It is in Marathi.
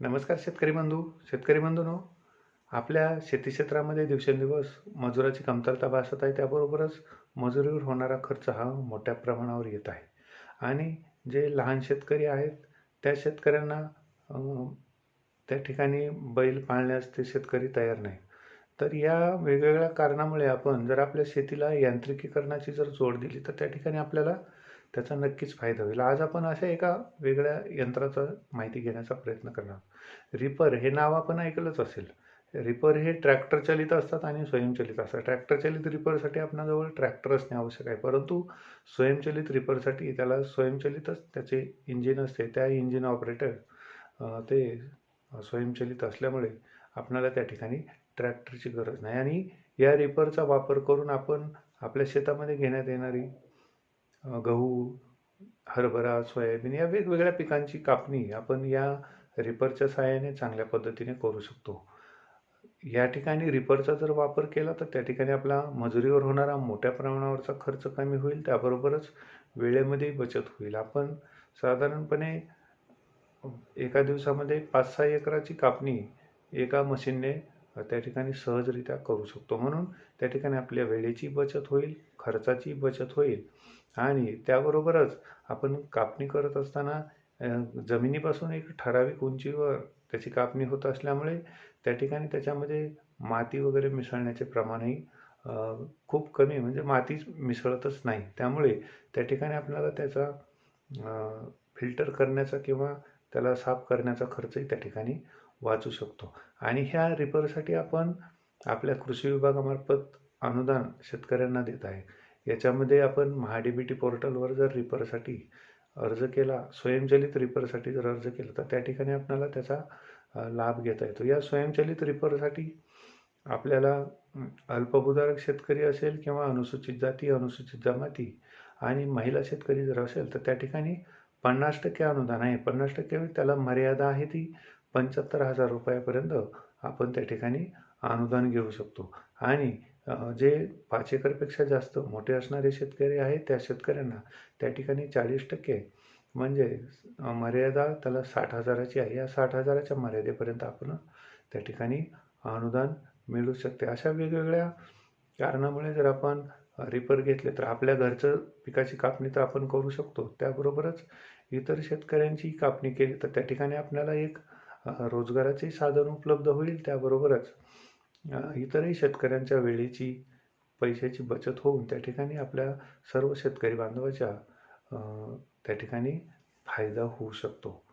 नमस्कार शेतकरी बंधू शेतकरी बंधूंनो. आपल्या शेती क्षेत्रामध्ये दिवसेंदिवस मजुराची कमतरता भासत आहे त्याबरोबरच मजुरीवर होणारा खर्च हा मोठ्या प्रमाणावर येत आहे. आणि जे लहान शेतकरी आहेत त्या शेतकऱ्यांना त्या ठिकाणी बैल पाळण्यास ते शेतकरी तयार नाही तर या वेगवेगळ्या कारणामुळे आपण जर आपल्या शेतीला यांत्रिकीकरणाची जर जोड दिली तर त्या ठिकाणी आपल्याला त्याचा नक्कीच फायदा होईल. आज आपण अशा एका वेगळ्या यंत्राचा माहिती घेण्याचा प्रयत्न करणार रिपर हे नाव आपण ऐकलंच असेल. रिपर हे ट्रॅक्टर चालित असतात आणि स्वयंचलित असतात. ट्रॅक्टर चालित रिपरसाठी आपणाजवळ ट्रॅक्टर असणे आवश्यक आहे. परंतु स्वयंचलित रिपरसाठी त्याला स्वयंचलितच त्याचे इंजिन असते. त्या इंजिन ऑपरेटर ते स्वयंचलित असल्यामुळे आपणाला त्या ठिकाणी ट्रॅक्टरची गरज नाही. आणि या रिपरचा वापर करून आपण आपल्या शेतामध्ये घेण्यात येणारी गहू हरभरा सोयाबीन या वेगवेगळ्या पिकांची कापणी आपण या रिपरच्या सहाय्याने चांगल्या पद्धतीने करू शकतो. या ठिकाणी रिपरचा जर वापर केला तर त्या ठिकाणी आपला मजुरीवर होणारा मोठ्या प्रमाणावरचा खर्च कमी होईल. त्याबरोबरच वेळेमध्ये बचत होईल. आपण साधारणपणे एका दिवसामध्ये पाच सहा एकराची कापणी एका मशीनने त्या ठिकाणी सहजरित्या करू शकतो. म्हणून त्या ठिकाणी आपल्या वेळेची बचत होईल खर्चाची बचत होईल. आणि त्याबरोबरच आपण कापणी करत असताना जमिनीपासून एक ठराविक उंचीवर त्याची कापणी होत असल्यामुळे त्या ठिकाणी त्याच्यामध्ये माती वगैरे मिसळण्याचे प्रमाणही खूप कमी म्हणजे मातीच मिसळतच नाही. त्यामुळे त्या ठिकाणी आपल्याला त्याचा फिल्टर करण्याचा किंवा त्याला साफ करण्याचा खर्चही त्या ठिकाणी वाचू शकतो. आणि ह्या रिपरसाठी आपण आपल्या कृषी विभागामार्फत अनुदान शेतकऱ्यांना देत आहे. याच्यामध्ये आपण महाडीबीटी पोर्टलवर जर रिपरसाठी अर्ज केला स्वयंचलित रिपरसाठी जर अर्ज केला तर त्या ठिकाणी आपल्याला त्याचा लाभ घेता येतो. या स्वयंचलित रिपरसाठी आपल्याला अल्पभूधारक शेतकरी असेल किंवा अनुसूचित जाती अनुसूचित जमाती आणि महिला शेतकरी जर असेल तर त्या ठिकाणी पन्नास टक्के अनुदान आहे. पन्नास टक्के त्याला मर्यादा आहे ती. पंच्याहत्तर हजार रुपयापर्यंत आपण त्या ठिकाणी अनुदान घेऊ शकतो. आणि जे पाच एकरपेक्षा जास्त मोठे असणारे शेतकरी आहेत त्या शेतकऱ्यांना त्या ठिकाणी चाळीस टक्के म्हणजे मर्यादा त्याला साठ हजाराची आहे. या साठ हजाराच्या मर्यादेपर्यंत आपण त्या ठिकाणी अनुदान मिळू शकते. अशा वेगवेगळ्या कारणामुळे जर आपण रिपर घेतले तर आपल्या घरचं पिकाची कापणी तर आपण करू शकतो. त्याबरोबरच इतर शेतकऱ्यांची कापणी केली तर त्या ठिकाणी आपल्याला एक रोजगाराचे साधन उपलब्ध होईल त्याबरोबरच इतरही शेतकऱ्यांच्या वेळेची पैशाची बचत होऊन त्या ठिकाणी आपल्या सर्व शेतकरी बांधवाच्या त्या ठिकाणी फायदा होऊ शकतो.